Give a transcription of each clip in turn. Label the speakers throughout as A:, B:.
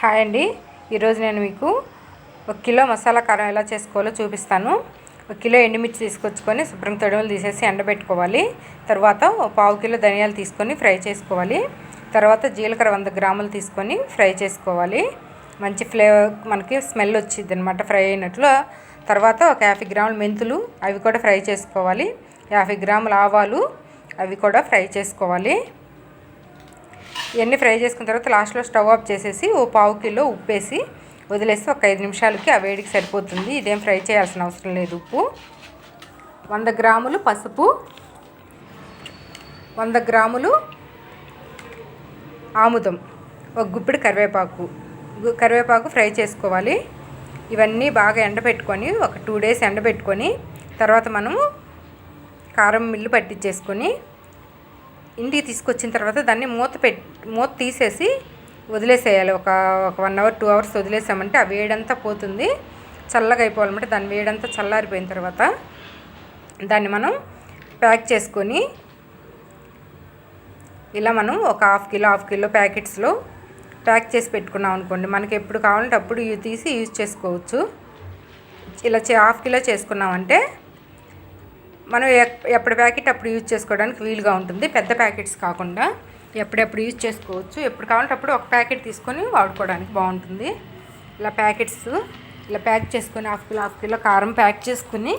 A: Hi అండి. ఈరోజు నేను మీకు ఒక కిలో మసాలా కారం ఎలా చేసుకోవాలో చూపిస్తాను. ఒక కిలో ఎండుమిర్చి తీసుకొచ్చుకొని శుభ్రం తొడుములు తీసేసి ఎండబెట్టుకోవాలి. తర్వాత పావు కిలో ధనియాలు తీసుకొని ఫ్రై చేసుకోవాలి. తర్వాత జీలకర్ర వంద గ్రాములు తీసుకొని ఫ్రై చేసుకోవాలి. మంచి ఫ్లేవర్ మనకి స్మెల్ వచ్చింది అనమాట ఫ్రై అయినట్లు. తర్వాత ఒక యాభై గ్రాముల మెంతులు అవి కూడా ఫ్రై చేసుకోవాలి. యాభై గ్రాముల ఆవాలు అవి కూడా ఫ్రై చేసుకోవాలి. ఇవన్నీ ఫ్రై చేసుకున్న తర్వాత లాస్ట్లో స్టవ్ ఆఫ్ చేసేసి ఓ పావు కిలో ఉప్పు వేసి వదిలేసి ఒక ఐదు నిమిషాలకి ఆ వేడికి సరిపోతుంది. ఇదేం ఫ్రై చేయాల్సిన అవసరం లేదు ఉప్పు. వంద గ్రాములు పసుపు. వంద గ్రాములు ఆముదం. ఒక గుప్పిడి కరివేపాకు. కరివేపాకు ఫ్రై చేసుకోవాలి. ఇవన్నీ బాగా ఎండబెట్టుకొని ఒక టూ డేస్ ఎండబెట్టుకొని తర్వాత మనము కారం మిల్లు పట్టించేసుకొని ఇంటికి తీసుకొచ్చిన తర్వాత దాన్ని మూత పెట్టి మూత తీసేసి వదిలేసేయాలి. ఒక ఒక వన్ అవర్ టూ అవర్స్ వదిలేసామంటే ఆ వేడంతా పోతుంది. చల్లగా అయిపోవాలన్నమాట. దాని వేడంతా చల్లారిపోయిన తర్వాత దాన్ని మనం ప్యాక్ చేసుకొని ఇలా మనం ఒక హాఫ్ కిలో హాఫ్ కిలో ప్యాకెట్స్లో ప్యాక్ చేసి పెట్టుకున్నాం అనుకోండి. మనకి ఎప్పుడు కావాలంటే అప్పుడు తీసి యూజ్ చేసుకోవచ్చు. ఇలా హాఫ్ కిలో చేసుకున్నామంటే మనం ఎప్పటి ప్యాకెట్ అప్పుడు యూజ్ చేసుకోవడానికి వీలుగా ఉంటుంది. పెద్ద ప్యాకెట్స్ కాకుండా ఎప్పుడెప్పుడు యూజ్ చేసుకోవచ్చు. ఎప్పుడు కావాలంటే అప్పుడు ఒక ప్యాకెట్ తీసుకొని వాడుకోవడానికి బాగుంటుంది. ఇలా ప్యాకెట్స్ ఇలా ప్యాక్ చేసుకొని హాఫ్ కిలో హాఫ్ కిలో కారం ప్యాక్ చేసుకుని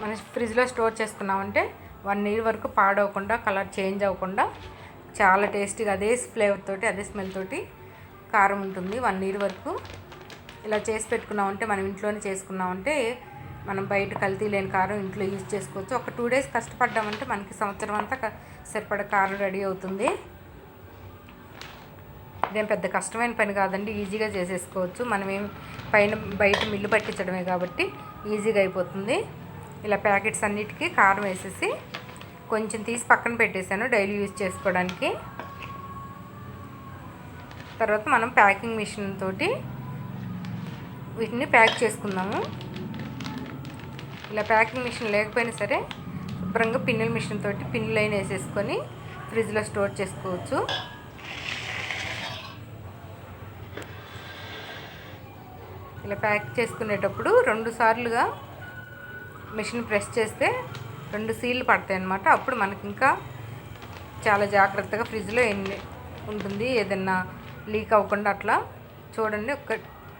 A: మన ఫ్రిడ్జ్లో స్టోర్ చేసుకున్నామంటే వన్ ఇయర్ వరకు పాడవకుండా కలర్ చేంజ్ అవ్వకుండా చాలా టేస్టీగా అదే ఫ్లేవర్ తోటి అదే స్మెల్ తోటి కారం ఉంటుంది వన్ ఇయర్ వరకు. ఇలా చేసి పెట్టుకున్నామంటే మనం ఇంట్లోనే చేసుకున్నామంటే మనం బయట కల్తీ లేని కారం ఇంట్లో యూజ్ చేసుకోవచ్చు. ఒక టూ డేస్ కష్టపడ్డామంటే మనకి సంవత్సరం అంతా సరిపడ కారం రెడీ అవుతుంది. ఇదేం పెద్ద కష్టమైన పని కాదండి. ఈజీగా చేసేసుకోవచ్చు. మనమేం పైన బయట మిల్లు పట్టించడమే కాబట్టి ఈజీగా అయిపోతుంది. ఇలా ప్యాకెట్స్ అన్నిటికీ కారం వేసేసి కొంచెం తీసి పక్కన పెట్టేశాను డైలీ యూజ్ చేసుకోవడానికి. తర్వాత మనం ప్యాకింగ్ మిషన్ తోటి వీటిని ప్యాక్ చేసుకుందాము. ఇలా ప్యాకింగ్ మిషన్ లేకపోయినా సరే శుభ్రంగా పిన్నుల మిషన్ తోటి పిన్నులు అయినా వేసేసుకొని ఫ్రిడ్జ్లో స్టోర్ చేసుకోవచ్చు. ఇలా ప్యాక్ చేసుకునేటప్పుడు రెండు సార్లుగా మిషన్ ప్రెస్ చేస్తే రెండు సీళ్ళు పడతాయి అన్నమాట. అప్పుడు మనకి ఇంకా చాలా జాగ్రత్తగా ఫ్రిడ్జ్లో ఎన్ని ఉంటుంది ఏదన్నా లీక్ అవ్వకుండా అట్లా చూడండి. ఒక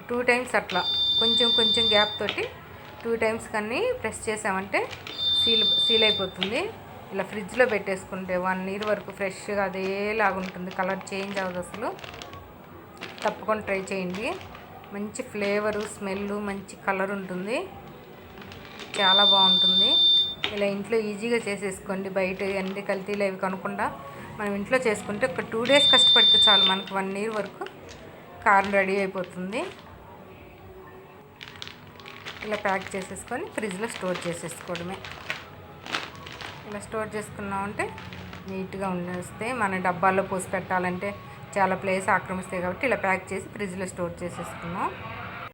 A: టూ టైమ్స్ అట్లా కొంచెం కొంచెం గ్యాప్ తోటి టూ టైమ్స్ కానీ ప్రెస్ చేసామంటే సీల్ సీల్ అయిపోతుంది. ఇలా ఫ్రిడ్జ్లో పెట్టేసుకుంటే వన్ ఇయర్ వరకు ఫ్రెష్గా అదేలాగా ఉంటుంది. కలర్ చేంజ్ అవ్వదు అసలు. తప్పకుండా ట్రై చేయండి. మంచి ఫ్లేవరు స్మెల్ మంచి కలర్ ఉంటుంది. చాలా బాగుంటుంది. ఇలా ఇంట్లో ఈజీగా చేసేసుకోండి. బయట అన్ని కల్తీలు అవి కనుకుండా మనం ఇంట్లో చేసుకుంటే ఒక టూ డేస్ కష్టపడితే చాలు మనకు వన్ ఇయర్ వరకు కారం రెడీ అయిపోతుంది. ఇలా ప్యాక్ చేసేసుకొని ఫ్రిడ్జ్లో స్టోర్ చేసేసుకోవడమే. ఇలా స్టోర్ చేసుకున్నామంటే నీట్గా ఉండేస్తే మన డబ్బాల్లో పోసి పెట్టాలంటే చాలా ప్లేస్ ఆక్రమిస్తాయి కాబట్టి ఇలా ప్యాక్ చేసి ఫ్రిడ్జ్లో స్టోర్ చేసేసుకున్నాం.